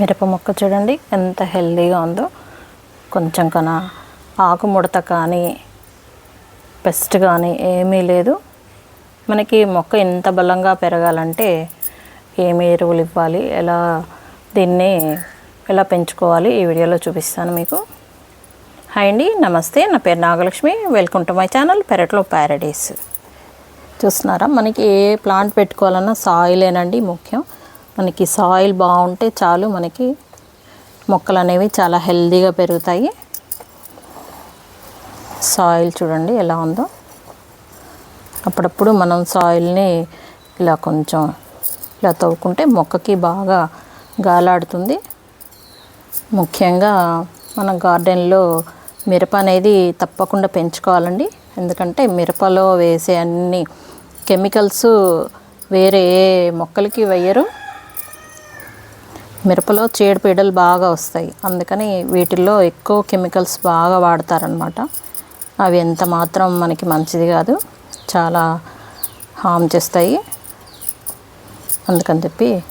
మిరప మొక్క చూడండి ఎంత హెల్దీగా ఉందో. కొంచెం కన ఆకు ముడత కానీ పెస్ట్ కానీ ఏమీ లేదు. మనకి మొక్క ఎంత బలంగా పెరగాలంటే ఏమి ఎరువులు ఇవ్వాలి ఎలా దీన్ని ఎలా పెంచుకోవాలి ఈ వీడియోలో చూపిస్తాను మీకు. హాయ్ అండి నమస్తే. నా పేరు Nagalakshmi. Welcome to my channel పెరట్లో ప్యారడైస్. చూస్తున్నారా? మనకి ఏ ప్లాంట్ పెట్టుకోవాలన్నా సాయిలేనండి ముఖ్యం. మనకి సాయిల్ బాగుంటే చాలు మనకి మొక్కలు అనేవి చాలా హెల్దీగా పెరుగుతాయి. సాయిల్ చూడండి ఎలా ఉందో. అప్పుడప్పుడు మనం సాయిల్ని ఇలా కొంచెం ఇలా తవ్వుకుంటే మొక్కకి బాగా గాలాడుతుంది. ముఖ్యంగా మన గార్డెన్లో మిరప అనేది తప్పకుండా పెంచుకోవాలండి. ఎందుకంటే మిరపలో వేసే అన్ని కెమికల్స్ వేరే ఏ మొక్కలకి వేయరు. మిరపలో చీడపీడలు బాగా వస్తాయి. అందుకని వీటిల్లో ఎక్కువ కెమికల్స్ బాగా వాడతారనమాట అవి ఎంత మాత్రం మనకి మంచిది కాదు చాలా హామ్ చేస్తాయి. అందుకని చెప్పి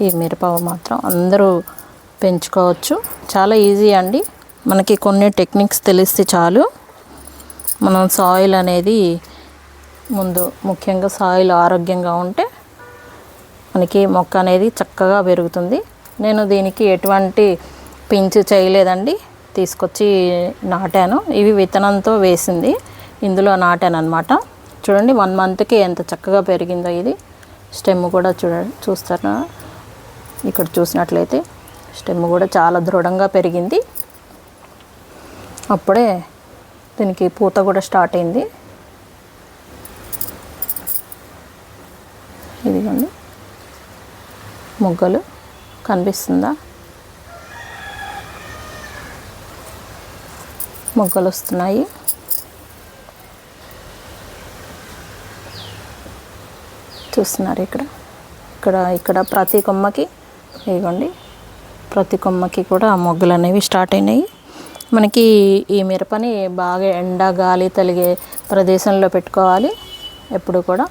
ఈ మిరప మాత్రం అందరూ పెంచుకోవచ్చు. చాలా ఈజీ అండి. మనకి కొన్ని టెక్నిక్స్ తెలిస్తే చాలు. మనం సాయిల్ అనేది ముందు ముఖ్యంగా సాయిల్ ఆరోగ్యంగా ఉంటే మనకి మొక్క అనేది చక్కగా పెరుగుతుంది. నేను దీనికి ఎటువంటి పించు చేయలేదండి. తీసుకొచ్చి నాటాను. ఇవి విత్తనంతో వేసింది. ఇందులో నాటాను అనమాట చూడండి వన్ మంత్కి ఎంత చక్కగా పెరిగిందో ఇది. స్టెమ్ కూడా చూడ చూస్తారా? ఇక్కడ చూసినట్లయితే స్టెమ్ కూడా చాలా దృఢంగా పెరిగింది. అప్పుడే దీనికి పూత కూడా స్టార్ట్ అయింది. ఇదిగోండి. మొగ్గలు కనిపిస్తుందా? మొగ్గలు వస్తున్నాయి. చూస్తున్నారు ఇక్కడ. ఇక్కడ ఇక్కడ ప్రతి కొమ్మకి ఇదిగోండి. ప్రతి కొమ్మకి కూడా మొగ్గలు అనేవి స్టార్ట్ అయినాయి. మనకి ఈ మిరపని బాగా ఎండ గాలి తలిగే ప్రదేశంలో పెట్టుకోవాలి. ఎప్పుడు కూడా.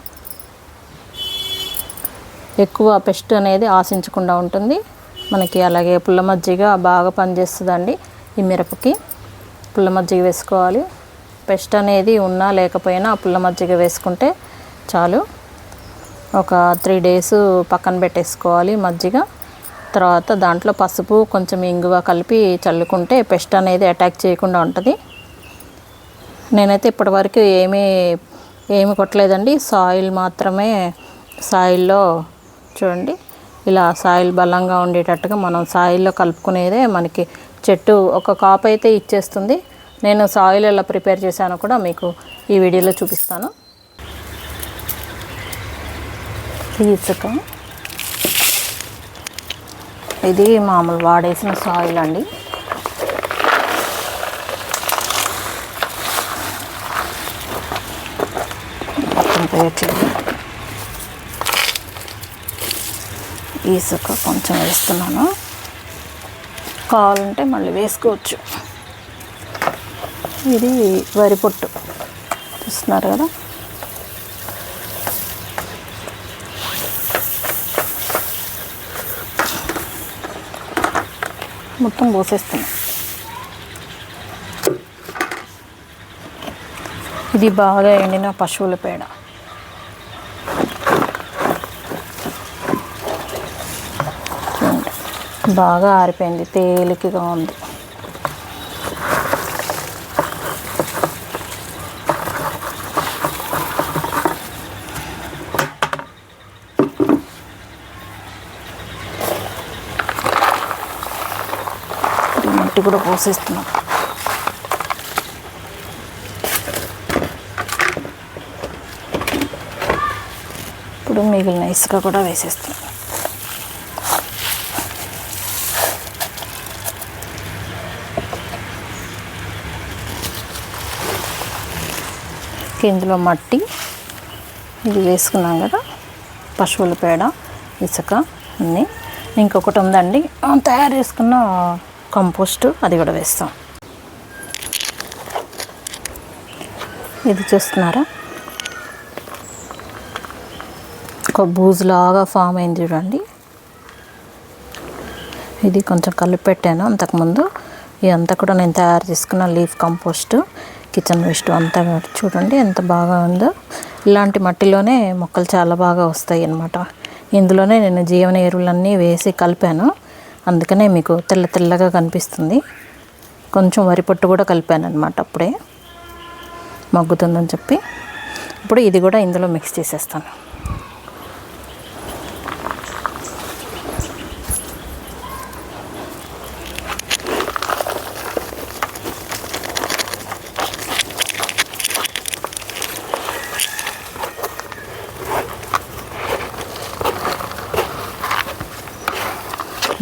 ఎక్కువ పెస్ట్ అనేది ఆశించకుండా ఉంటుంది. మనకి అలాగే పుల్ల మజ్జిగ బాగా పనిచేస్తుందండి ఈ మిరపకి. పుల్ల మజ్జిగ వేసుకోవాలి. పెస్ట్ అనేది ఉన్నా లేకపోయినా పుల్ల మజ్జిగ వేసుకుంటే చాలు. ఒక త్రీ డేస్ పక్కన పెట్టేసుకోవాలి మజ్జిగ. తర్వాత దాంట్లో పసుపు కొంచెం ఇంగువ కలిపి చల్లుకుంటే పెస్ట్ అనేది అటాక్ చేయకుండా ఉంటుంది. నేనైతే ఇప్పటివరకు ఏమీ ఏమి కొట్టలేదండి. సాయిల్ మాత్రమే సాయిల్లో చూడండి. ఇలా సాయిల్ బలంగా ఉండేటట్టుగా మనం సాయిల్లో కలుపుకునేదే మనకి చెట్టు ఒక కాప్ అయితే ఇచ్చేస్తుంది. నేను సాయిల్ ఎలా ప్రిపేర్ చేశానో కూడా మీకు ఈ వీడియోలో చూపిస్తాను. ఇసుక. ఇది మామూలు వాడేసిన సాయిల్ అండి. మొత్తం ఇసుక కొంచెం వేస్తున్నాను. కావాలంటే మళ్ళీ వేసుకోవచ్చు. ఇది వరి పొట్టు. చూస్తున్నారు కదా? మొత్తం పోసేస్తున్నాం. ఇది బాగా ఎండిన పశువుల పేడ. బాగా ఆరిపోయింది. తేలికగా ఉంది. మట్టి కూడా పోసేస్తున్నాం. ఇప్పుడు మిగిలిన ఇసుక కూడా వేసేస్తున్నాం. ఇందులో మట్టి. ఇది వేసుకున్నాం కదా. పశువుల పేడ ఇసుక అన్నీ. ఇంకొకటి ఉందండి. తయారు చేసుకున్న కంపోస్ట్ అది కూడా వేస్తాం. ఇది చూస్తున్నారా? ఒక బూజులాగా ఫామ్ అయింది చూడండి. ఇది కొంచెం కలిపి పెట్టాను అంతకుముందు. ఇదంతా కూడా నేను తయారు చేసుకున్న లీఫ్ కంపోస్ట్. కిచెన్ వేస్ట్ అంతా చూడండి ఎంత బాగా ఉందో. ఇలాంటి మట్టిలోనే మొక్కలు చాలా బాగా వస్తాయి అన్నమాట. ఇందులోనే నేను జీవన ఎరువులన్నీ వేసి కలిపాను. అందుకనే మీకు తెల్ల తెల్లగా కనిపిస్తుంది. కొంచెం వరి పొట్టు కూడా కలిపాను అనమాట అప్పుడే. మగ్గుతుందని చెప్పి. ఇప్పుడు ఇది కూడా ఇందులో మిక్స్ చేసేస్తాను.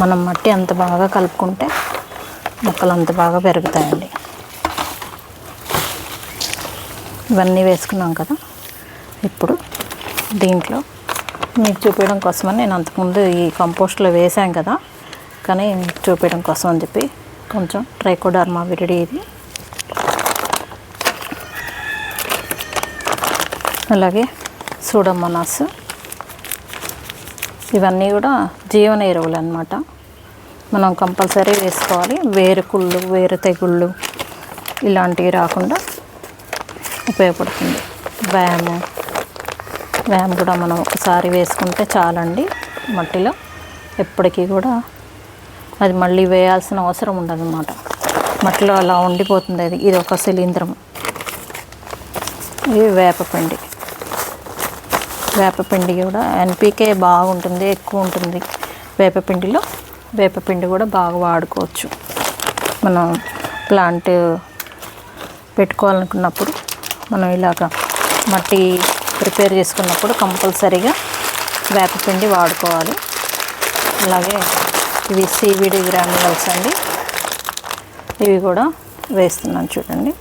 మనం మట్టి అంత బాగా కలుపుకుంటే మొక్కలు అంత బాగా పెరుగుతాయండి. ఇవన్నీ వేసుకున్నాం కదా. ఇప్పుడు దీంట్లో మీకు చూపించడం కోసమని నేను అంతకుముందు ఈ కంపోస్ట్లో వేసాం కదా. కానీ చూపించడం కోసం అని చెప్పి కొంచెం ట్రైకోడర్మా విరిడి ఇది. అలాగే సూడమోనాస్. ఇవన్నీ కూడా జీవన ఎరువులు అనమాట మనం కంపల్సరీ వేసుకోవాలి. వేరు కుళ్ళు వేరు తెగుళ్ళు ఇలాంటివి రాకుండా ఉపయోగపడుతుంది. వ్యాము వ్యామ్ కూడా మనం ఒకసారి వేసుకుంటే చాలండి మట్టిలో. ఎప్పటికీ కూడా అది మళ్ళీ వేయాల్సిన అవసరం ఉండదు అన్నమాట మట్టిలో అలా ఉండిపోతుంది అది. ఇది ఒక శిలీంద్రం. ఇది వేపపిండి. వేపపిండి కూడా ఎన్పికే బాగుంటుంది ఎక్కువ ఉంటుంది వేపపిండిలో. వేపపిండి కూడా బాగా వాడుకోవచ్చు. మనం ప్లాంట్ పెట్టుకోవాలనుకున్నప్పుడు మనం ఇలాగ మట్టి ప్రిపేర్ చేసుకున్నప్పుడు కంపల్సరీగా వేపపిండి వాడుకోవాలి. అలాగే ఇవి సీవిడి గ్రాన్యువల్స్ అండి. ఇవి కూడా వేస్తున్నాను చూడండి.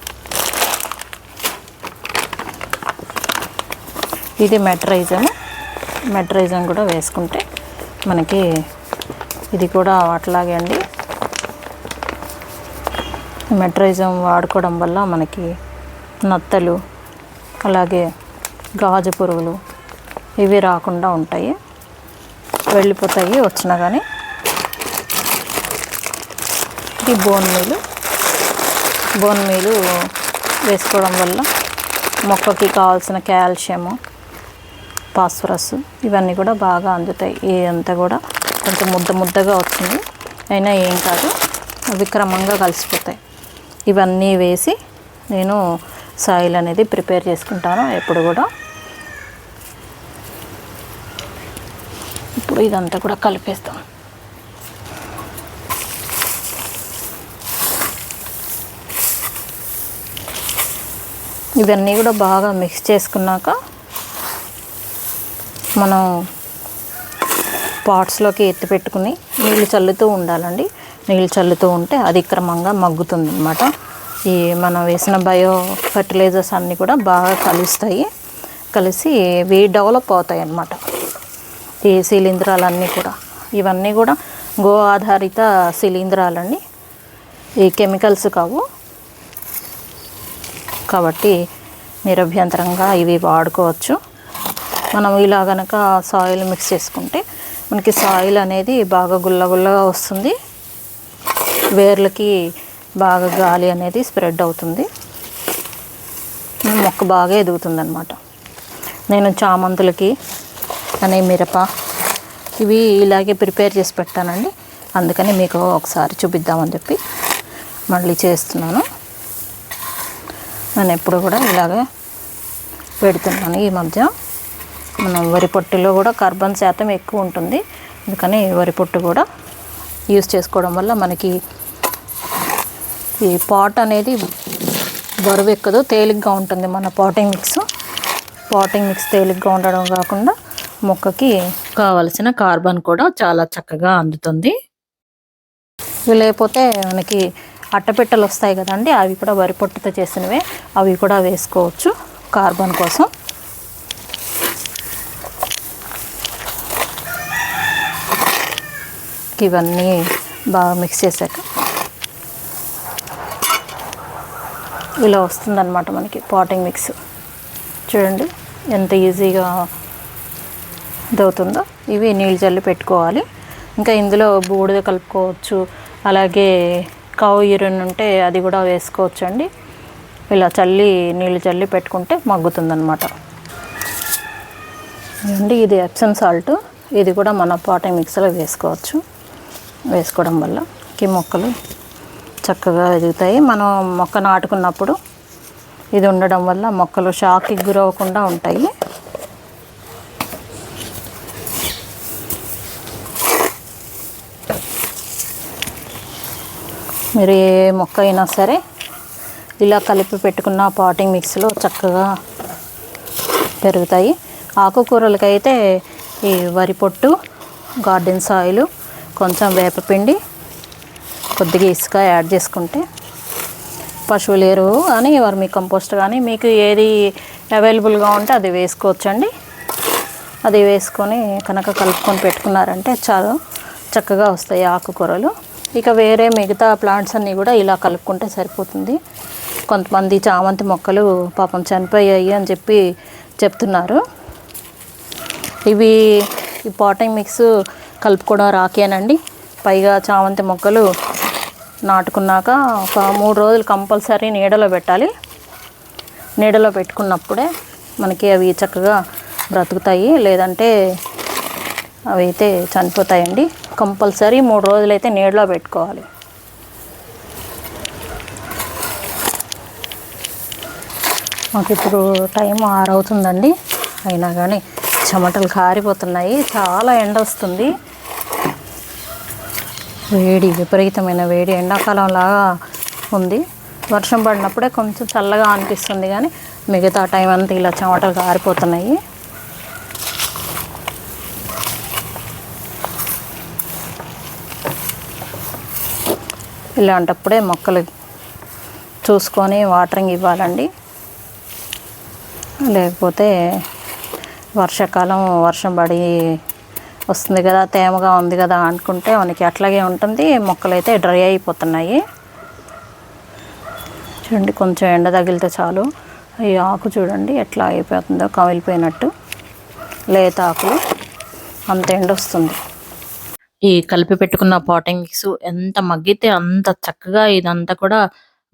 ఇది మెట్రైజన్. మెట్రైజన్ కూడా వేసుకుంటే మనకి ఇది కూడా అట్లాగే అండి. మెట్రైజం వాడుకోవడం వల్ల మనకి నత్తలు అలాగే గాజు పురుగులు ఇవి రాకుండా ఉంటాయి. వెళ్ళిపోతాయి వచ్చినా కానీ ఇది బోన్ మీలు బోన్ మీలు వేసుకోవడం వల్ల మొక్కకి కావాల్సిన కాల్షియము ఫాస్ఫరస్ ఇవన్నీ కూడా బాగా అందుతాయి. ఇదంతా కూడా కొంచెం ముద్ద ముద్దగా వచ్చింది అయినా ఏం కాదు అవి క్రమంగా కలిసిపోతాయి. ఇవన్నీ వేసి నేను సాయిల్ అనేది ప్రిపేర్ చేసుకుంటాను ఎప్పుడు కూడా. ఇప్పుడు ఇదంతా కూడా కలిపేస్తాం. ఇవన్నీ కూడా బాగా మిక్స్ చేసుకున్నాక మనం పాట్స్లోకి ఎత్తి పెట్టుకుని నీళ్ళు చల్లుతూ ఉండాలండి. నీళ్ళు చల్లుతూ ఉంటే అది క్రమంగా మగ్గుతుంది అనమాట ఈ మనం వేసిన బయో ఫర్టిలైజర్స్ అన్నీ కూడా బాగా కలుస్తాయి. కలిసి ఇవి డెవలప్ అవుతాయి అన్నమాట ఈ శిలీంధ్రాలన్నీ కూడా. ఇవన్నీ కూడా గో ఆధారిత శిలీంధ్రాలండి. ఈ కెమికల్స్ కావు. కాబట్టి నిరభ్యంతరంగా ఇవి వాడుకోవచ్చు. మనం ఇలా కనుక సాయిల్ మిక్స్ చేసుకుంటే మనకి సాయిల్ అనేది బాగా గుల్లగుల్లగా వస్తుంది. వేర్లకి బాగా గాలి అనేది స్ప్రెడ్ అవుతుంది. మొక్క బాగా ఎదుగుతుంది అనమాట నేను చామంతులకి అనే మిరప ఇవి ఇలాగే ప్రిపేర్ చేసి పెట్టానండి. అందుకని మీకు ఒకసారి చూపిద్దామని చెప్పి మళ్ళీ చేస్తున్నాను. నేను ఎప్పుడు కూడా ఇలాగే పెడుతున్నాను ఈ మధ్య. మనం వరి పొట్టులో కూడా కార్బన్ శాతం ఎక్కువ ఉంటుంది. అందుకని వరి పొట్టు కూడా యూస్ చేసుకోవడం వల్ల మనకి ఈ పాట్ అనేది బరువు ఎక్కదు తేలిగ్గా ఉంటుంది మన పాటింగ్ మిక్స్. పాటింగ్ మిక్స్ తేలిగ్గా ఉండడం కాకుండా మొక్కకి కావలసిన కార్బన్ కూడా చాలా చక్కగా అందుతుంది. ఇవి లేకపోతే మనకి అట్టపెట్టెలు వస్తాయి కదండి అవి కూడా వరి పొట్టుతో చేసినవే అవి కూడా వేసుకోవచ్చు కార్బన్ కోసం. ఇవన్నీ బాగా మిక్స్ చేశాక ఇలా వస్తుందన్నమాట మనకి పాటింగ్ మిక్స్ చూడండి ఎంత ఈజీగా ఇదవుతుందో. ఇవి నీళ్ళు చల్లి పెట్టుకోవాలి. ఇంకా ఇందులో బూడిద కలుపుకోవచ్చు. అలాగే కౌ యూరిన్ ఉంటే అది కూడా వేసుకోవచ్చు అండి ఇలా చల్లి నీళ్ళు చల్లి పెట్టుకుంటే మగ్గుతుందన్నమాట. అండి ఇది ఎప్సమ్ సాల్ట్ ఇది కూడా మన పాటింగ్ మిక్సీలో వేసుకోవచ్చు. వేసుకోవడం వల్ల ఈ మొక్కలు చక్కగా ఎదుగుతాయి. మనం మొక్క నాటుకున్నప్పుడు ఇది ఉండడం వల్ల మొక్కలు షాక్కి గురవ్వకుండా ఉంటాయి. మీరు ఏ మొక్క అయినా సరే ఇలా కలిపి పెట్టుకున్న పాటింగ్ మిక్స్లో చక్కగా పెరుగుతాయి. ఆకుకూరలకైతే ఈ వరి పొట్టు గార్డెన్ సాయిలు కొంచెం వేపపిండి కొద్దిగా ఇసుక యాడ్ చేసుకుంటే పశువుల ఎరువు కానీ వర్మి కంపోస్ట్ కానీ మీకు ఏది అవైలబుల్గా ఉంటే అది వేసుకోవచ్చండి. అది వేసుకొని కనుక కలుపుకొని పెట్టుకున్నారంటే చాలా చక్కగా వస్తాయి ఆకుకూరలు. ఇక వేరే మిగతా ప్లాంట్స్ అన్నీ కూడా ఇలా కలుపుకుంటే సరిపోతుంది. కొంతమంది చామంతి మొక్కలు పాపం చనిపోయాయి అని చెప్పి చెప్తున్నారు. ఇవి ఈ పాటింగ్ మిక్స్ కలుపుకోవడం రాకేనండి. పైగా చామంతి మొక్కలు నాటుకున్నాక ఒక మూడు రోజులు కంపల్సరీ నీడలో పెట్టాలి. నీడలో పెట్టుకున్నప్పుడే మనకి అవి చక్కగా బ్రతుకుతాయి. లేదంటే అవి అయితే చనిపోతాయండి. కంపల్సరీ మూడు రోజులు అయితే నీడలో పెట్టుకోవాలి. మాకు ఇప్పుడు టైం ఆరు అవుతుందండి అయినా కానీ చెమటలు కారిపోతున్నాయి. చాలా ఎండ వస్తుంది. వేడి విపరీతమైన వేడి ఎండాకాలం లాగా ఉంది. వర్షం పడినప్పుడే కొంచెం చల్లగా అనిపిస్తుంది కానీ మిగతా టైం అంతా ఇలా చెమటలు కారిపోతున్నాయి ఇలాంటప్పుడే మొక్కలు చూసుకొని వాటరింగ్ ఇవ్వాలండి. లేకపోతే వర్షాకాలం వర్షం పడి వస్తుంది కదా తేమగా ఉంది కదా అనుకుంటే మనకి అట్లాగే ఉంటుంది. మొక్కలు అయితే డ్రై అయిపోతున్నాయి. చూడండి కొంచెం ఎండ తగిలితే చాలు. ఈ ఆకు చూడండి ఎట్లా అయిపోతుందో కమిలిపోయినట్టు. లేత ఆకులు అంత ఎండ వస్తుంది. ఈ కలిపి పెట్టుకున్న పాటింగ్ మిక్స్ ఎంత మగ్గితే అంత చక్కగా ఇదంతా కూడా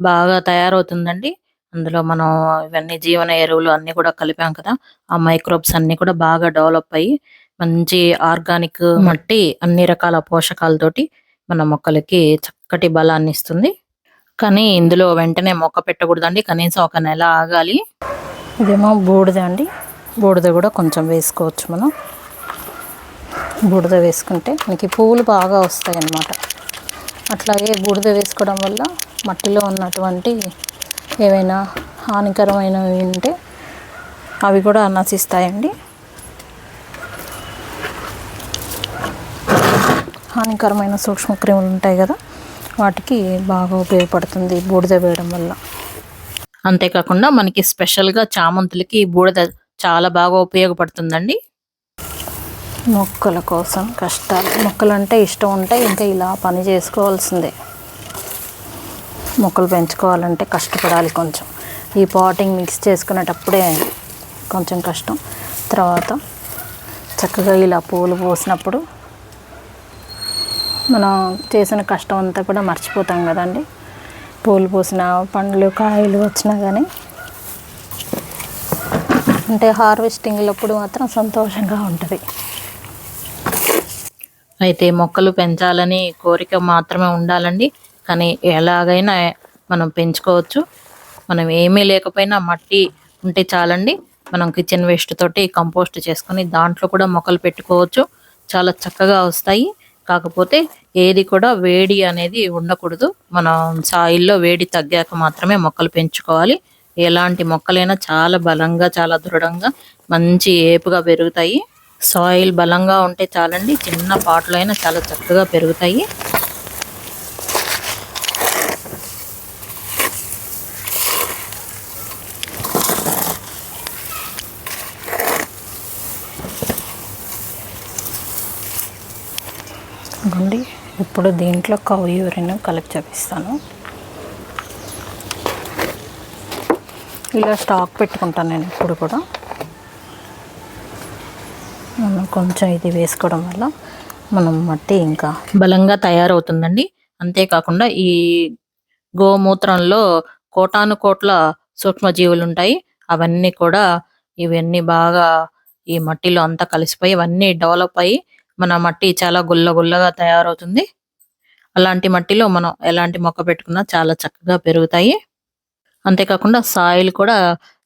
బాగా తయారవుతుందండి. అందులో మనం ఇవన్నీ జీవన ఎరువులు అన్నీ కూడా కలిపాం కదా ఆ మైక్రోబ్స్ అన్నీ కూడా బాగా డెవలప్ అయ్యి మంచి ఆర్గానిక్ మట్టి అన్ని రకాల పోషకాలతోటి మన మొక్కలకి చక్కటి బలాన్ని ఇస్తుంది. కానీ ఇందులో వెంటనే మొక్క పెట్టకూడదండి. కనీసం ఒక నెల ఆగాలి. ఇదేమో బూడిద అండి. బూడిద కూడా కొంచెం వేసుకోవచ్చు మనం. బూడిద వేసుకుంటే మనకి పువ్వులు బాగా వస్తాయి అన్నమాట అట్లాగే బూడిద వేసుకోవడం వల్ల మట్టిలో ఉన్నటువంటి ఏవైనా హానికరమైనవి ఉంటే అవి కూడా నశిస్తాయండి. హానికరమైన సూక్ష్మక్రిములు ఉంటాయి కదా వాటికి బాగా ఉపయోగపడుతుంది బూడిద వేయడం వల్ల. అంతేకాకుండా మనకి స్పెషల్గా చామంతులకి బూడిద చాలా బాగా ఉపయోగపడుతుందండి. మొక్కల కోసం కష్టాలు. మొక్కలు అంటే ఇష్టం ఉంటే ఇంకా ఇలా పని చేసుకోవాల్సిందే. మొక్కలు పెంచుకోవాలంటే కష్టపడాలి కొంచెం. ఈ పాటింగ్ మిక్స్ చేసుకునేటప్పుడే కొంచెం కష్టం. తర్వాత చక్కగా ఇలా పూలు పోసినప్పుడు మనం చేసిన కష్టం అంతా కూడా మర్చిపోతాం కదండి. పూలు పూసిన పండ్లు కాయలు వచ్చినా కానీ అంటే హార్వెస్టింగ్లప్పుడు మాత్రం సంతోషంగా ఉంటుంది. అయితే మొక్కలు పెంచాలని కోరిక మాత్రమే ఉండాలండి. కానీ ఎలాగైనా మనం పెంచుకోవచ్చు. మనం ఏమీ లేకపోయినా మట్టి ఉంటే చాలండి. మనం కిచెన్ వేస్ట్ తోటి కంపోస్ట్ చేసుకొని దాంట్లో కూడా మొక్కలు పెట్టుకోవచ్చు. చాలా చక్కగా వస్తాయి. కాకపోతే ఏది కూడా వేడి అనేది ఉండకూడదు. మనం సాయిల్లో వేడి తగ్గాక మాత్రమే మొక్కలు పెంచుకోవాలి. ఎలాంటి మొక్కలైనా చాలా బలంగా చాలా దృఢంగా మంచి ఏపుగా పెరుగుతాయి. సాయిల్ బలంగా ఉంటే చాలండి చిన్న పాటలు అయినా చాలా చక్కగా పెరుగుతాయి. ఇదిగోండి ఇప్పుడు దీంట్లో కౌ యూరిన్ కలెక్ట్ చేపిస్తాను. ఇలా స్టాక్ పెట్టుకుంటాను నేను ఇప్పుడు కూడా. మనం కొంచెం ఇది వేసుకోవడం వల్ల మనం మట్టి ఇంకా బలంగా తయారవుతుందండి. అంతేకాకుండా ఈ గోమూత్రంలో కోటాను కోట్ల సూక్ష్మజీవులు ఉంటాయి. అవన్నీ కూడా ఇవన్నీ బాగా ఈ మట్టిలో అంతా కలిసిపోయి ఇవన్నీ డెవలప్ అయ్యి మన మట్టి చాలా గుల్ల గుల్లగా తయారవుతుంది. అలాంటి మట్టిలో మనం ఎలాంటి మొక్క పెట్టుకున్నా చాలా చక్కగా పెరుగుతాయి. అంతేకాకుండా సాయిల్ కూడా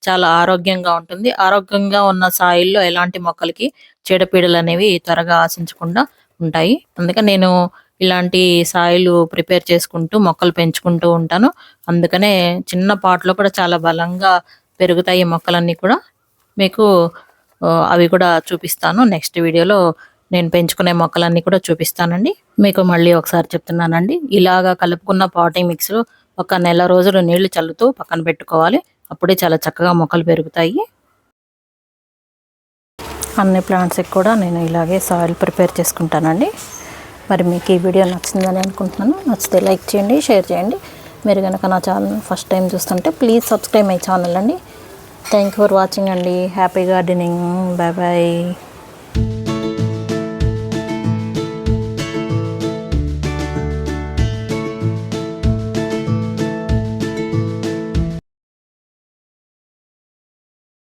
చాలా ఆరోగ్యంగా ఉంటుంది. ఆరోగ్యంగా ఉన్న సాయిల్లో ఎలాంటి మొక్కలకి చీడపీడలు అనేవి త్వరగా ఆశించకుండా ఉంటాయి. అందుకని నేను ఇలాంటి సాయిలు ప్రిపేర్ చేసుకుంటూ మొక్కలు పెంచుకుంటూ ఉంటాను. అందుకనే చిన్న పాట్లో కూడా చాలా బలంగా పెరుగుతాయి మొక్కలన్నీ కూడా. మీకు అవి కూడా చూపిస్తాను. నెక్స్ట్ వీడియోలో నేను పెంచుకునే మొక్కలన్నీ కూడా చూపిస్తానండి. మీకు మళ్ళీ ఒకసారి చెప్తున్నానండి. ఇలాగా కలుపుకున్న పాటింగ్ మిక్స్ ఒక నెల రోజులు నీళ్ళు చల్లుతూ పక్కన పెట్టుకోవాలి. అప్పుడే చాలా చక్కగా మొక్కలు పెరుగుతాయి. అన్ని ప్లాంట్స్కి కూడా నేను ఇలాగే సాయిల్ ప్రిపేర్ చేసుకుంటానండి. మరి మీకు ఈ వీడియో నచ్చిందని అనుకుంటున్నాను. నచ్చితే లైక్ చేయండి షేర్ చేయండి. మీరు కనుక నా ఛానల్ ఫస్ట్ టైం చూస్తుంటే ప్లీజ్ సబ్స్క్రైబ్ మై ఛానల్ అండి. థ్యాంక్ యూ ఫర్ వాచింగ్ అండి. Happy gardening. Bye bye.